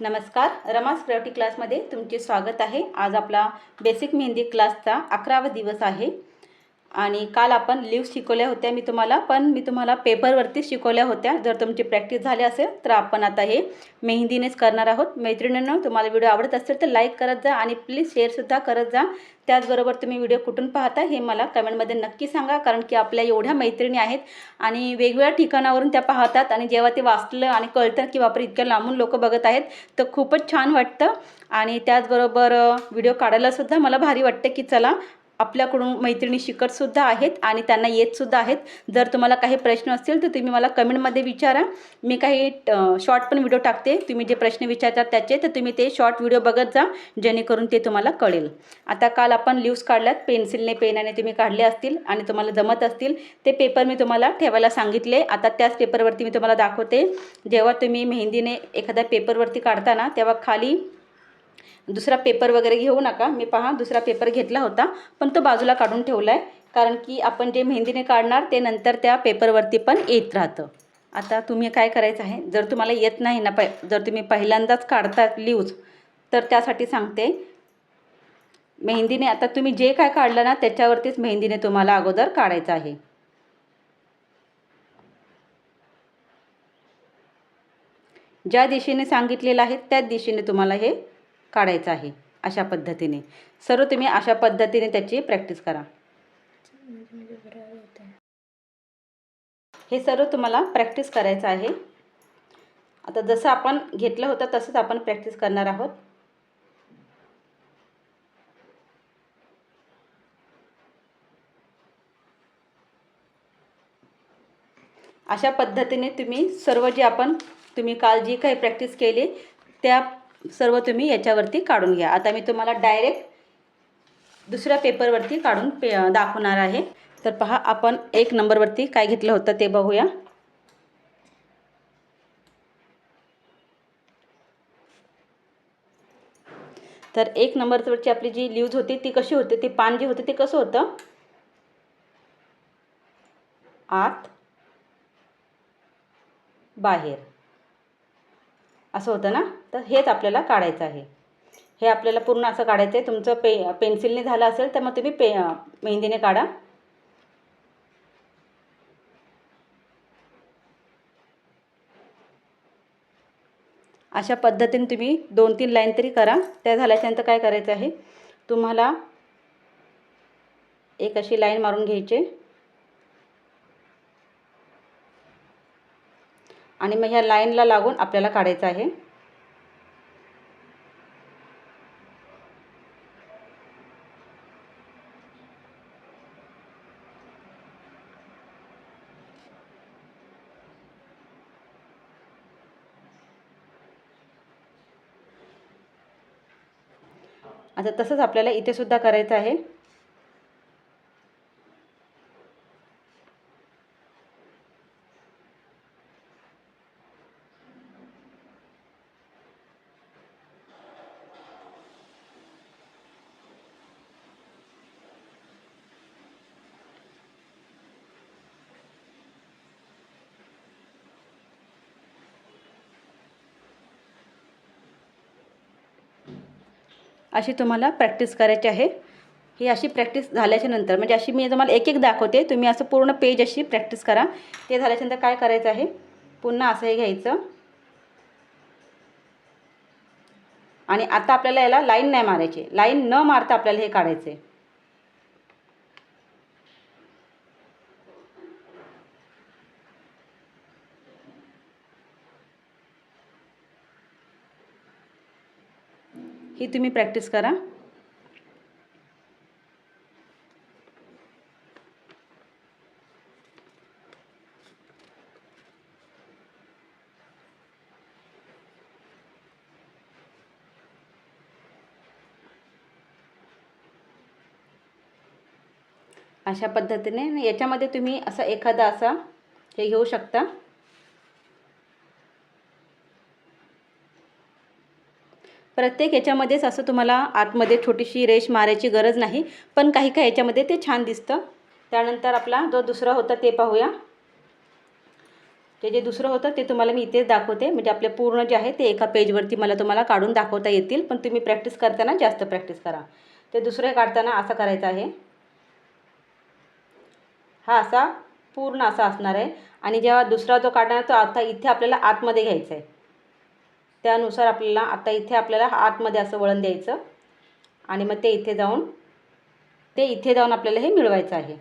नमस्कार रमास क्राफ्टी क्लासमध्ये तुमचे स्वागत आहे. आज आपला बेसिक मेहंदी क्लासचा अकरावा दिवस आहे. आणि काल आपण लिव्ह शिकवल्या होत्या मी तुम्हाला पण मी तुम्हाला पेपरवरती शिकवल्या होत्या. जर तुमची प्रॅक्टिस झाली असेल तर आपण आता हे मेहंदीनेच करणार आहोत. मैत्रिणींनो तुम्हाला व्हिडिओ आवडत असेल तर लाईक करत जा आणि प्लीज शेअरसुद्धा करत जा. त्याचबरोबर तुम्ही व्हिडिओ कुठून पाहता हे मला कमेंटमध्ये नक्की सांगा कारण की आपल्या एवढ्या मैत्रिणी आहेत आणि वेगवेगळ्या ठिकाणावरून त्या पाहतात आणि जेव्हा ते वाचलं आणि कळतं की बापरे इतक्या लांबून लोक बघत आहेत तर खूपच छान वाटतं. आणि त्याचबरोबर व्हिडिओ काढायलासुद्धा मला भारी वाटतं की चला आपल्याकडून मैत्रिणी शिकतसुद्धा आहेत आणि त्यांना येतसुद्धा आहेत. जर तुम्हाला काही प्रश्न असतील तर तुम्ही मला कमेंटमध्ये विचारा. मी काही शॉर्ट पण व्हिडिओ टाकते. तुम्ही जे प्रश्न विचारतात त्याचे तर तुम्ही ते शॉर्ट व्हिडिओ बघत जा जेणेकरून ते तुम्हाला कळेल. आता काल आपण लिव्स काढल्यात पेन्सिलने पेनाने तुम्ही काढले असतील आणि तुम्हाला जमत असतील ते पेपर मी तुम्हाला ठेवायला सांगितले. आता त्याच पेपरवरती मी तुम्हाला दाखवते. जेव्हा तुम्ही मेहंदीने एखाद्या पेपरवरती काढता तेव्हा खाली दुसरा पेपर वगैरे घेऊ नका. मी पहा दुसरा पेपर घेतला होता पण तो बाजूला काढून ठेवला आहे कारण की आपण जे मेहंदीने काढणार ते नंतर त्या पेपरवरती पण येत राहतं. आता तुम्ही काय करायचं आहे? जर तुम्हाला येत नाही ना प जर तुम्ही पहिल्यांदाच काढता लिव्ज तर त्यासाठी सांगते. मेहंदीने आता तुम्ही जे काय काढलं ना त्याच्यावरतीच मेहंदीने तुम्हाला अगोदर काढायचं आहे. ज्या दिशेने सांगितलेलं आहे त्याच दिशेने तुम्हाला हे काढायचं आहे अशा पद्धतीने. सर्व तुम्ही अशा पद्धतीने त्याची प्रॅक्टिस करा. हे सर्व तुम्हाला प्रॅक्टिस करायचं आहे. आता जसं आपण घेतलं होतं तसंच आपण प्रॅक्टिस करणार आहोत. अशा पद्धतीने तुम्ही सर्व जे आपण तुम्ही काल जी काही प्रॅक्टिस केली त्या सर्व तुम्ही याच्यावरती काढून घ्या. आता मी तुम्हाला डायरेक्ट दुसऱ्या पेपरवरती काढून पे दाखवणार आहे. तर पहा आपण एक नंबरवरती काय घेतलं होतं ते बघूया. तर एक नंबरवरची आपली जी लिव्ज होती ती कशी होती? ती पान जे होते ते कसं होतं? आत बाहेर. असं होतं ना? तर हेच आपल्याला काढायचं आहे. हे आपल्याला पूर्ण असं काढायचं आहे. तुमचं पे पेन्सिलने झालं असेल तर मग तुम्ही पे मेहंदीने काढा. अशा पद्धतीने तुम्ही दोन तीन लाईन तरी करा. त्या झाल्याच्यानंतर काय करायचं आहे? तुम्हाला एक अशी लाईन मारून घ्यायची. आणि मग ह्या लाईनला लागून आपल्याला काढायचं आहे. आता तसंच आपल्याला इथे सुद्धा करायचं आहे. अशी तुम्हाला प्रॅक्टिस करायची आहे. ही अशी प्रॅक्टिस झाल्याच्यानंतर म्हणजे अशी मी तुम्हाला एक एक दाखवते. तुम्ही असं पूर्ण पेज अशी प्रॅक्टिस करा. ते झाल्याच्यानंतर काय करायचं आहे? पुन्हा असं हे घ्यायचं. आणि आता आपल्याला याला लाईन नाही मारायची. लाईन न मारता आपल्याला हे काढायचं ही तुम्ही प्रॅक्टिस करा. अशा पद्धतीने याच्यामध्ये तुम्ही असा एखादा असा हे घेऊ शकता. प्रत्येक याच्यामध्येच असं तुम्हाला आतमध्ये छोटीशी रेश मारायची गरज नाही पण काही काही याच्यामध्ये ते छान दिसतं. त्यानंतर आपला जो दुसरा होता ते पाहूया. ते जे दुसरं होतं ते तुम्हाला मी इथेच दाखवते. म्हणजे आपले पूर्ण जे आहे ते एका पेजवरती मला तुम्हाला काढून दाखवता येतील पण तुम्ही प्रॅक्टिस करताना जास्त प्रॅक्टिस करा. ते दुसरे काढताना असं करायचं आहे. हा असा पूर्ण असा असणार आहे. आणि जेव्हा दुसरा जो काढणार तो आता इथे आपल्याला आतमध्ये घ्यायचा आहे. त्यानुसार आपल्याला आता इथे आपल्याला आतमध्ये असं वळण द्यायचं. आणि मग ते इथे जाऊन ते इथे जाऊन आपल्याला हे मिळवायचं आहे.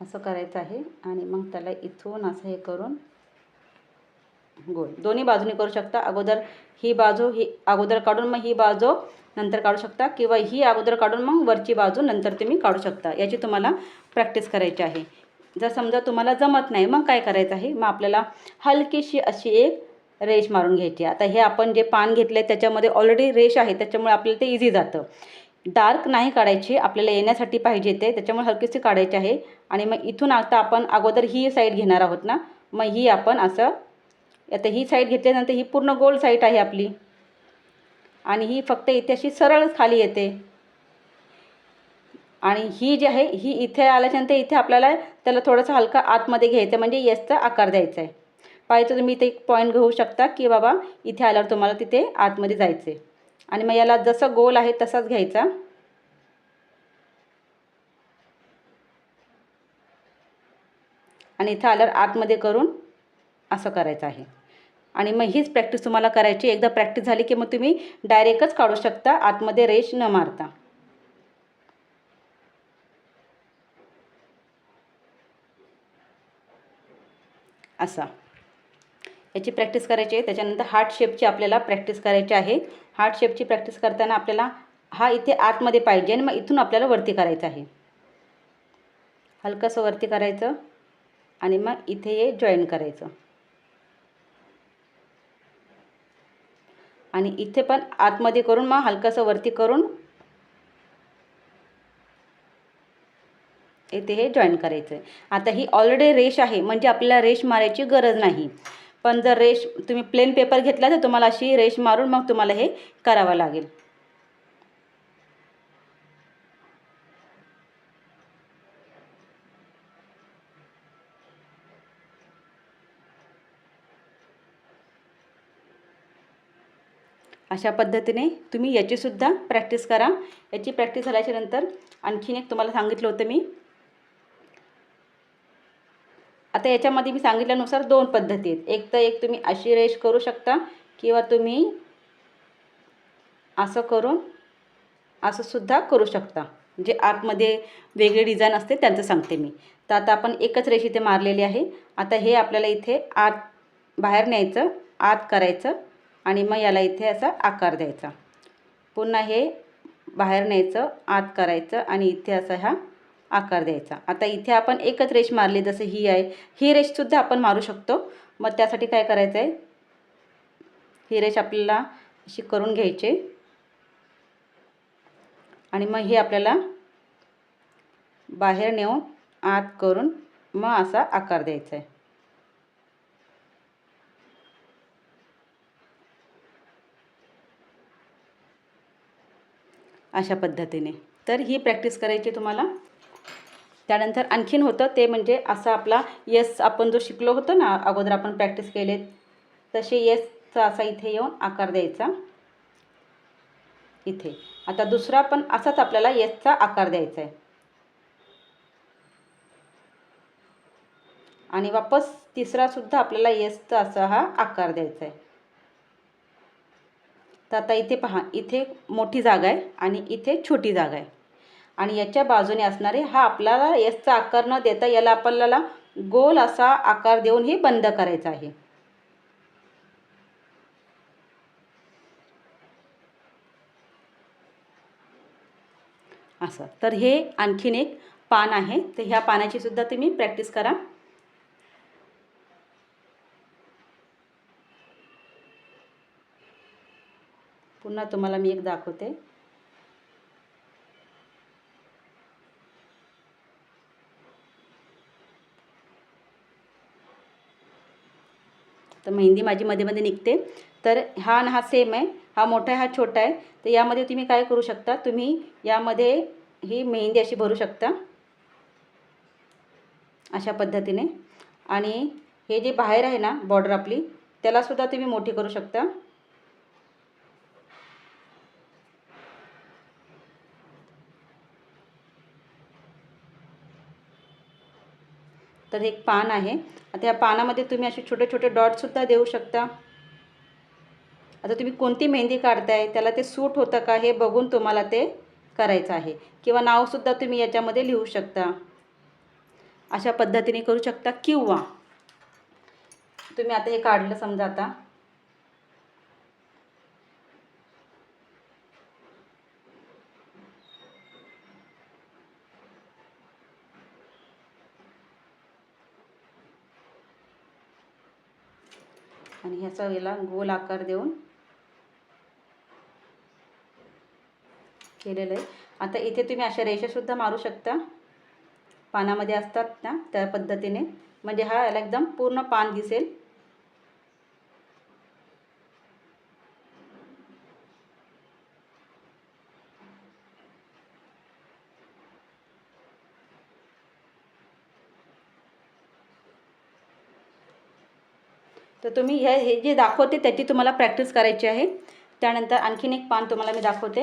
असं करायचं आहे. आणि मग त्याला इथून असं हे करून गोल. दोन्ही बाजूने करू शकता. अगोदर ही बाजू ही अगोदर काढून मग ही बाजू नंतर काढू शकता. किंवा ही अगोदर काढून मग वरची बाजू नंतर तुम्ही काढू शकता. याची तुम्हाला प्रॅक्टिस करायची आहे. जर समजा तुम्हाला जमत नाही मग काय करायचं आहे? मग आपल्याला हलकीशी अशी एक रेष मारून घ्यायची आता हे आपण जे पान घेतलं आहे त्याच्यामध्ये ऑलरेडी रेश आहे. त्याच्यामुळे आपल्याला ते इझी जातं. डार्क नाही काढायची आपल्याला येण्यासाठी पाहिजे ते त्याच्यामुळे हलकीशी काढायची आहे. आणि मग इथून आता आपण अगोदर ही साईड घेणार आहोत ना? मग ही आपण असं आता ही साईड घेतल्यानंतर ही पूर्ण गोल साईड आहे आपली. आणि ही फक्त इथे अशी सरळच खाली येते. आणि ही जी आहे ही इथे आल्याच्यानंतर इथे आपल्याला त्याला थोडंसं हलका आतमध्ये घ्यायचं म्हणजे येसचा आकार द्यायचा आहे. पाहिजे तुम्ही इथे एक पॉईंट घेऊ शकता की बाबा इथे आल्यावर तुम्हाला तिथे आतमध्ये जायचं आहे आणि मग याला जसं गोल आहे तसाच घ्यायचा. आणि इथं आल्यावर आतमध्ये करून असं करायचं आहे. आणि मग हीच प्रॅक्टिस तुम्हाला करायची. एकदा प्रॅक्टिस झाली की मग तुम्ही डायरेक्टच काढू शकता. आतमध्ये रेश न मारता. असा. याची प्रॅक्टिस करायची आहे. त्याच्यानंतर हार्ट शेपची आपल्याला प्रॅक्टिस करायची आहे. हार्ट शेपची प्रॅक्टिस करताना आपल्याला हा इथे आतमध्ये पाहिजे आणि मग इथून आपल्याला वरती करायचं आहे. हलकंसं वरती करायचं आणि मग इथे हे जॉईन करायचं. आणि इथे पण आतमध्ये करून मग हलकंसं वरती करून इथे हे जॉईन करायचं आहे आता ही ऑलरेडी रेश आहे म्हणजे आपल्याला रेश मारायची गरज नाही. पण जर रेश तुम्ही प्लेन पेपर घेतला तर तुम्हाला अशी रेश मारून मग तुम्हाला हे करावं लागेल. अशा पद्धतीने तुम्ही याचीसुद्धा प्रॅक्टिस करा. याची प्रॅक्टिस झाल्याच्यानंतर आणखीन एक तुम्हाला सांगितलं होतं मी आता याच्यामध्ये मी सांगितल्यानुसार दोन पद्धती आहेत. एक तर एक तुम्ही अशी रेश करू शकता किंवा तुम्ही असं करून असंसुद्धा करू शकता. जे आतमध्ये वेगळी डिझाईन असते त्यांचं सांगते मी. तर आता आपण एकच रेष इथे मारलेली आहे. आता हे आपल्याला इथे आत बाहेर न्यायचं आत करायचं आणि मग याला इथे असा आकार द्यायचा. पुन्हा हे बाहेर न्यायचं आत करायचं आणि इथे असा हा आकार द्यायचा. आता इथे आपण एकच रेष मारली जसं ही आहे. ही रेशसुद्धा आपण मारू शकतो. मग त्यासाठी काय करायचं आहे ही रेश आपल्याला अशी करून घ्यायची. आणि मग हे आपल्याला बाहेर नेऊन आत करून मग असा आकार द्यायचा आहे अशा पद्धतीने. तर ही प्रॅक्टिस करायची तुम्हाला. त्यानंतर आणखीन होतं ते म्हणजे असा आपला येस आपण जो शिकलो होतो ना अगोदर आपण प्रॅक्टिस केले तसे येसचा असा इथे येऊन आकार द्यायचा. इथे. आता दुसरा पण असाच आपल्याला येसचा आकार द्यायचा आहे. आणि वापस तिसरासुद्धा आपल्याला येसचा असा हा आकार द्यायचा आहे. तर आता इथे पहा इथे मोठी जागा आहे आणि इथे छोटी जागा आहे. आणि याच्या बाजूने असणारे हा आपल्याला यसचा आकार न देता याला आपल्याला गोल असा आकार देऊन हे बंद करायचं आहे. असं. तर हे आणखीन एक पान आहे. तर ह्या पानाची सुद्धा तुम्ही प्रॅक्टिस करा. पुन्हा तुम्हाला मी एक दाखवते. तर मेहंदी माझी मध्ये मध्ये निघते. तर हा हा सेम आहे. हा मोठा आहे हा छोटा आहे. तर यामध्ये तुम्ही काय करू शकता? तुम्ही यामध्ये ही मेहंदी अशी भरू शकता. अशा पद्धतीने. आणि हे जे बाहेर आहे ना बॉर्डर आपली त्यालासुद्धा तुम्ही मोठी करू शकता. तर एक पान आहे. आता या पानामध्ये तुम्ही असे छोटे छोटे डॉटसुद्धा देऊ शकता. आता तुम्ही कोणती मेहंदी काढताय त्याला ते सूट होतं का हे बघून तुम्हाला ते करायचं आहे. किंवा नावसुद्धा तुम्ही याच्यामध्ये लिहू शकता. अशा पद्धतीने करू शकता किंवा तुम्ही आता हे काढलं समजा आता. आणि ह्याचा याला गोल आकार देऊन केलेलं आहे. आता इथे तुम्ही अशा रेषासुद्धा मारू शकता. पानामध्ये असतात ना त्या पद्धतीने. म्हणजे हा याला एकदम पूर्ण पान दिसेल. तर तुम्ही हे हे जे दाखवते त्याची तुम्हाला प्रॅक्टिस करायची आहे. त्यानंतर आणखीन एक पान तुम्हाला मी दाखवते.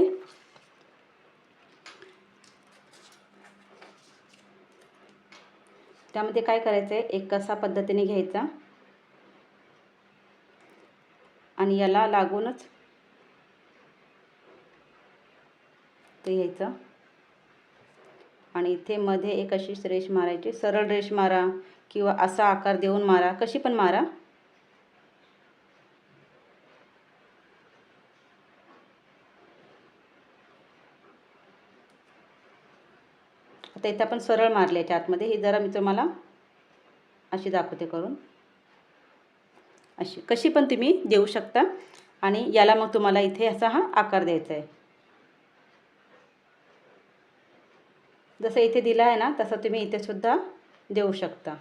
त्यामध्ये काय करायचं आहे एक कसा पद्धतीने घ्यायचा? आणि याला लागूनच ते घ्यायचं. आणि इथे मध्ये एक अशी रेष मारायची. सरळ रेष मारा किंवा असा आकार देऊन मारा. कशी पण मारा. आता इथे आपण सरळ मारले याच्या आतमध्ये. ही जरा मी तुम्हाला अशी दाखवते करून. अशी. कशी पण तुम्ही देऊ शकता. आणि याला मग तुम्हाला इथे असा हा आकार द्यायचा आहे. जसं इथे दिला आहे ना तसं तुम्ही इथे सुद्धा देऊ शकता.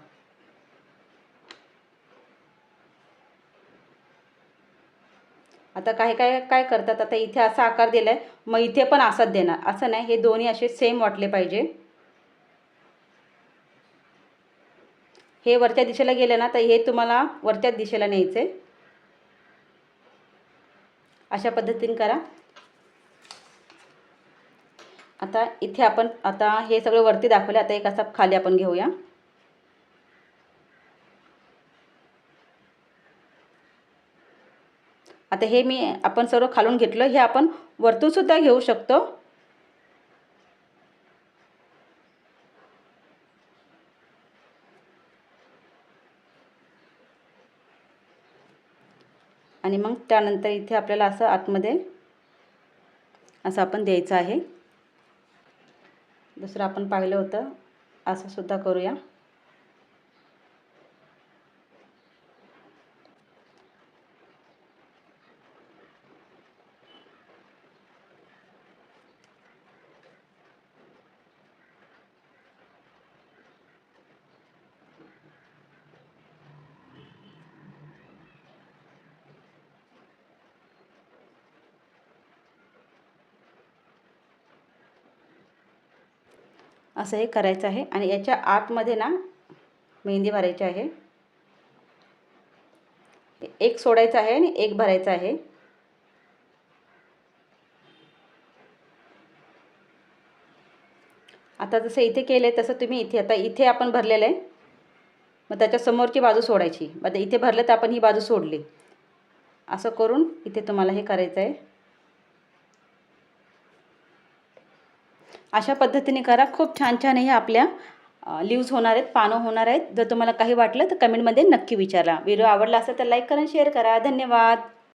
आता काही काय काय करतात? आता इथे असा आकार दिला आहे मग इथे पण असाच देणार. असं नाही. हे दोन्ही असे सेम वाटले पाहिजे. हे वरच्या दिशेला गेलं ना तर हे तुम्हाला वरच्याच दिशेला न्यायचं आहे अशा पद्धतीने करा. आता इथे आपण आता हे सगळं वरती दाखवले आता एक असा खाली आपण घेऊया. आता हे मी आपण सर्व खालून घेतलं हे आपण वरतूनसुद्धा घेऊ शकतो. आणि मग त्यानंतर इथे आपल्याला असं आतमध्ये असं आपण द्यायचं आहे. दुसरं आपण पाहिलं होतं असं सुद्धा करूया. असं हे करायचं आहे. आणि याच्या आतमध्ये ना मेहंदी भरायची आहे. एक सोडायचं आहे आणि एक भरायचं आहे. आता जसं इथे केलं आहे तसं तुम्ही इथे आता इथे आपण भरलेलं आहे. मग त्याच्या समोरची बाजू सोडायची. मग इथे भरलं तर आपण ही बाजू सोडली. असं करून इथे तुम्हाला हे करायचं आहे. अशा पद्धतीने करा. खूप छान छान हे आपल्या लिव्ज होणार आहेत पानं होणार आहेत. जर तुम्हाला काही वाटलं तर कमेंटमध्ये नक्की विचारा व्हिडिओ आवडला असेल तर लाईक करा शेअर करा. धन्यवाद.